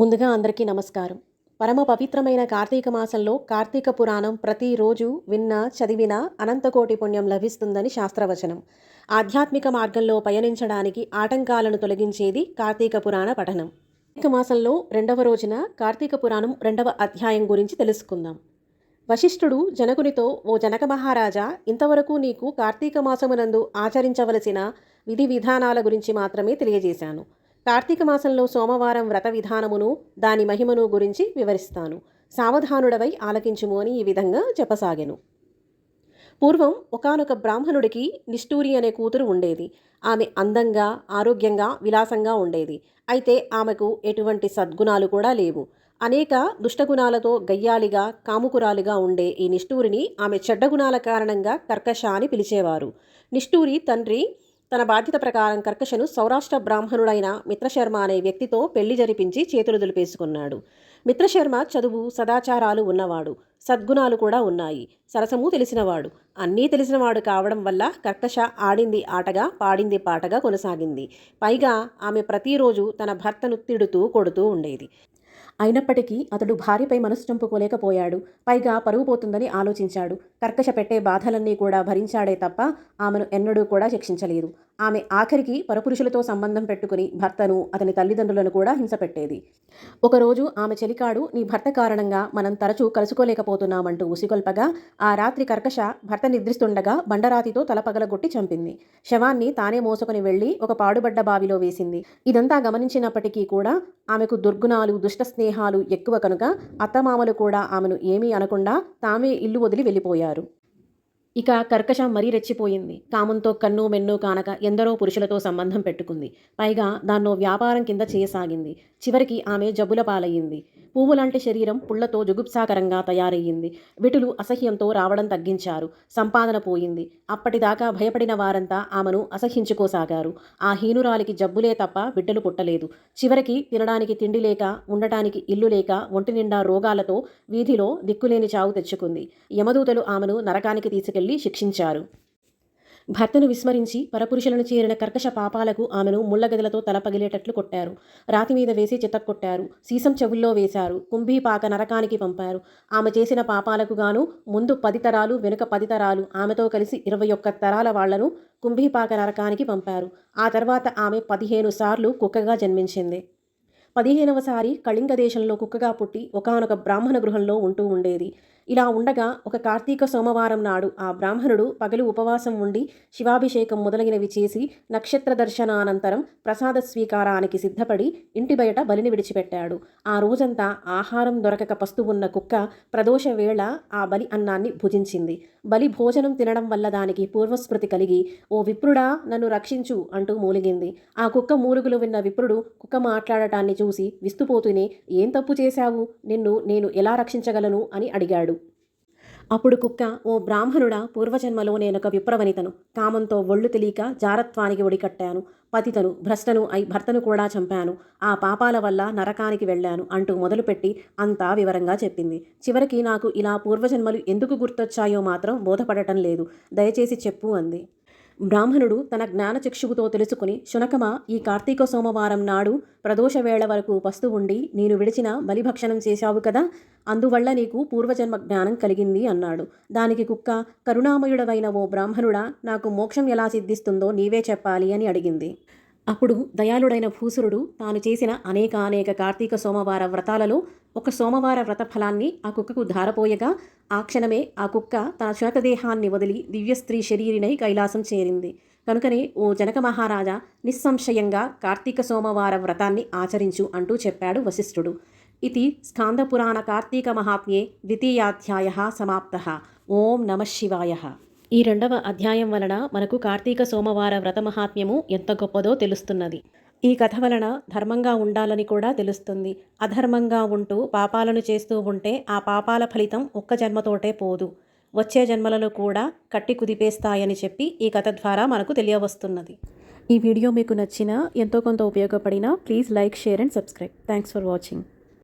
ముందుగా అందరికీ నమస్కారం. పరమ పవిత్రమైన కార్తీక మాసంలో కార్తీక పురాణం ప్రతిరోజు విన్న చదివిన అనంతకోటి పుణ్యం లభిస్తుందని శాస్త్రవచనం. ఆధ్యాత్మిక మార్గంలో పయనించడానికి ఆటంకాలను తొలగించేది కార్తీక పురాణ పఠనం. కార్తీక మాసంలో రెండవ రోజున కార్తీక పురాణం రెండవ అధ్యాయం గురించి తెలుసుకుందాం. వశిష్ఠుడు జనకునితో ఓ జనక మహారాజా ఇంతవరకు నీకు కార్తీక మాసమునందు ఆచరించవలసిన విధి విధానాల గురించి మాత్రమే తెలియజేశాను. కార్తీక మాసంలో సోమవారం వ్రత విధానమును దాని మహిమను గురించి వివరిస్తాను. సావధానుడవై ఆలకించుము అని ఈ విధంగా చెప్పసాగెను. పూర్వం ఒకానొక బ్రాహ్మణుడికి నిష్ఠూరి అనే కూతురు ఉండేది. ఆమె అందంగా ఆరోగ్యంగా విలాసంగా ఉండేది. అయితే ఆమెకు ఎటువంటి సద్గుణాలు కూడా లేవు. అనేక దుష్టగుణాలతో గయ్యాళిగా కాముకురాలుగా ఉండే ఈ నిష్ఠూరిని ఆమె చెడ్డగుణాల కారణంగా కర్కశ అని పిలిచేవారు. నిష్ఠూరి తండ్రి తన బాధ్యత ప్రకారం కర్కశను సౌరాష్ట్ర బ్రాహ్మణుడైన మిత్రశర్మ అనే వ్యక్తితో పెళ్ళి జరిపించి చేతులు దులిపేసుకున్నాడు. మిత్రశర్మ చదువు సదాచారాలు ఉన్నవాడు. సద్గుణాలు కూడా ఉన్నాయి. సరసము తెలిసినవాడు. అన్నీ తెలిసినవాడు కావడం వల్ల కర్కశ ఆడింది ఆటగా పాడింది పాటగా కొనసాగింది. పైగా ఆమె ప్రతిరోజు తన భర్తను తిడుతూ కొడుతూ ఉండేది. అయినప్పటికీ అతడు భార్యపై మనసు చంపుకోలేకపోయాడు పైగా పరువు పోతుందని ఆలోచించాడు. కర్కశ పెట్టే బాధలన్నీ కూడా భరించాడే తప్ప ఆమెను ఎన్నడూ కూడా శిక్షించలేదు. ఆమె ఆఖరికి పరపురుషులతో సంబంధం పెట్టుకుని భర్తను అతని తల్లిదండ్రులను కూడా హింసపెట్టేది ఒకరోజు ఆమె చెలికాడు నీ భర్త కారణంగా మనం తరచూ కలుసుకోలేకపోతున్నామంటూ ఉసిగొల్పగా ఆ రాత్రి కర్కశ భర్త నిద్రిస్తుండగా బండరాతితో తలపగలగొట్టి చంపింది. శవాన్ని తానే మోసుకుని వెళ్ళి ఒక పాడుబడ్డ బావిలో వేసింది. ఇదంతా గమనించినప్పటికీ కూడా ఆమెకు దుర్గుణాలు దుష్ట స్నేహాలు ఎక్కువ కనుక అత్తమామలు కూడా ఆమెను ఏమీ అనకుండా తామే ఇల్లు వదిలి వెళ్ళిపోయారు. ఇక కర్కశ మరీ రెచ్చిపోయింది. కామంతో కన్ను మెన్ను కానక ఎందరో పురుషులతో సంబంధం పెట్టుకుంది. పైగా దాన్నో వ్యాపారం కింద చేయసాగింది. చివరికి ఆమె జబ్బుల పాలయ్యింది. పువ్వులాంటి శరీరం పుళ్ళతో జుగుప్సాకరంగా తయారయ్యింది. విటులు అసహ్యంతో రావడం తగ్గించారు. సంపాదన పోయింది. అప్పటిదాకా భయపడిన వారంతా ఆమెను అసహ్యించుకోసాగారు ఆ హీనురాలికి జబ్బులే తప్ప బిడ్డలు పుట్టలేదు. చివరికి తినడానికి తిండి లేక ఉండటానికి ఇల్లు లేక ఒంటి నిండా రోగాలతో వీధిలో దిక్కులేని చావు తెచ్చుకుంది. యమదూతలు ఆమెను నరకానికి తీసుకెళ్ళి శిక్షించారు. భర్తను విస్మరించి పరపురుషులను చేరిన కర్కశ పాపాలకు ఆమెను ముళ్ళగదలతో తల పగిలేటట్లు కొట్టారు. రాతి మీద వేసి చితక్కొట్టారు సీసం చెవుల్లో వేశారు. కుంభీపాక నరకానికి పంపారు. ఆమె చేసిన పాపాలకు గాను ముందు పది తరాలు వెనుక పది తరాలు ఆమెతో కలిసి ఇరవై ఒక్క తరాల వాళ్ళను కుంభీపాక నరకానికి పంపారు. ఆ తర్వాత ఆమె పదిహేను సార్లు కుక్కగా జన్మించింది. పదిహేనవసారి కళింగ దేశంలో కుక్కగా పుట్టి ఒకనొక బ్రాహ్మణ గృహంలో ఉంటూ ఉండేది. ఇలా ఉండగా ఒక కార్తీక సోమవారం నాడు ఆ బ్రాహ్మణుడు పగలు ఉపవాసం ఉండి శివాభిషేకం మొదలైనవి చేసి నక్షత్ర దర్శనానంతరం ప్రసాద స్వీకారానికి సిద్ధపడి ఇంటి బయట బలిని విడిచిపెట్టాడు. ఆ రోజంతా ఆహారం దొరకక పస్తు ఉన్న కుక్క ప్రదోష వేళ ఆ బలి అన్నాన్ని భుజించింది. బలి భోజనం తినడం వల్ల దానికి పూర్వస్మృతి కలిగి ఓ విప్రుడా నన్ను రక్షించు అంటూ మూలిగింది. ఆ కుక్క మూలుగులు విన్న విప్రుడు కుక్క మాట్లాడటాన్ని చూసి విస్తుపోతూనే ఏం తప్పు చేశావు? నిన్ను నేను ఎలా రక్షించగలను? అని అడిగాడు. అప్పుడు కుక్క ఓ బ్రాహ్మణుడా పూర్వజన్మలో నేనొక విప్రవనితను కామంతో ఒళ్ళు తెలియక జారత్వానికి ఒడికట్టాను. పతితను భ్రష్టను అయి భర్తను కూడా చంపాను. ఆ పాపాల వల్ల నరకానికి వెళ్ళాను అంటూ మొదలుపెట్టి అంతా వివరంగా చెప్పింది. చివరికి నాకు ఇలా పూర్వజన్మలు ఎందుకు గుర్తొచ్చాయో మాత్రం బోధపడటం లేదు. దయచేసి చెప్పు అంది. బ్రాహ్మణుడు తన జ్ఞానచక్షువుతో తెలుసుకుని శునకమ ఈ కార్తీక సోమవారం నాడు ప్రదోష వేళ వరకు పస్తు ఉండి నేను విడిచిన బలిభక్షణం చేశావు కదా అందువల్ల నీకు పూర్వజన్మ జ్ఞానం కలిగింది అన్నాడు. దానికి కుక్క కరుణామయుడవైన ఓ బ్రాహ్మణుడా నాకు మోక్షం ఎలా సిద్ధిస్తుందో నీవే చెప్పాలి అని అడిగింది. అప్పుడు దయాళుడైన భూసురుడు తాను చేసిన అనేక అనేక కార్తీక సోమవార వ్రతాలలో ఒక సోమవార వ్రత ఫలాన్ని ఆ కుక్కకు ధారపోయగా ఆ క్షణమే ఆ కుక్క తన శునకదేహాన్ని వదిలి దివ్యస్త్రీ శరీరినై కైలాసం చేరింది. కనుకనే ఓ జనక మహారాజా నిస్సంశయంగా కార్తీక సోమవార వ్రతాన్ని ఆచరించు అంటూ చెప్పాడు వశిష్ఠుడు. ఇది స్కాందపురాణ కార్తీక మహాత్మ్యే ద్వితీయాధ్యాయ సమాప్త. ఓం నమ శివాయ. ఈ రెండవ అధ్యాయం వలన మనకు కార్తీక సోమవార వ్రత మహాత్మ్యము ఎంత గొప్పదో తెలుస్తున్నది. ఈ కథ వలన ధర్మంగా ఉండాలని కూడా తెలుస్తుంది. అధర్మంగా ఉంటూ పాపాలను చేస్తూ ఉంటే ఆ పాపాల ఫలితం ఒక్క జన్మతోటే పోదు. వచ్చే జన్మలలో కూడా కట్టి కుదిపేస్తాయని చెప్పి ఈ కథ ద్వారా మనకు తెలియవస్తున్నది. ఈ వీడియో మీకు నచ్చినా ఎంతో కొంత ఉపయోగపడినా please like share and subscribe. Thanks for watching.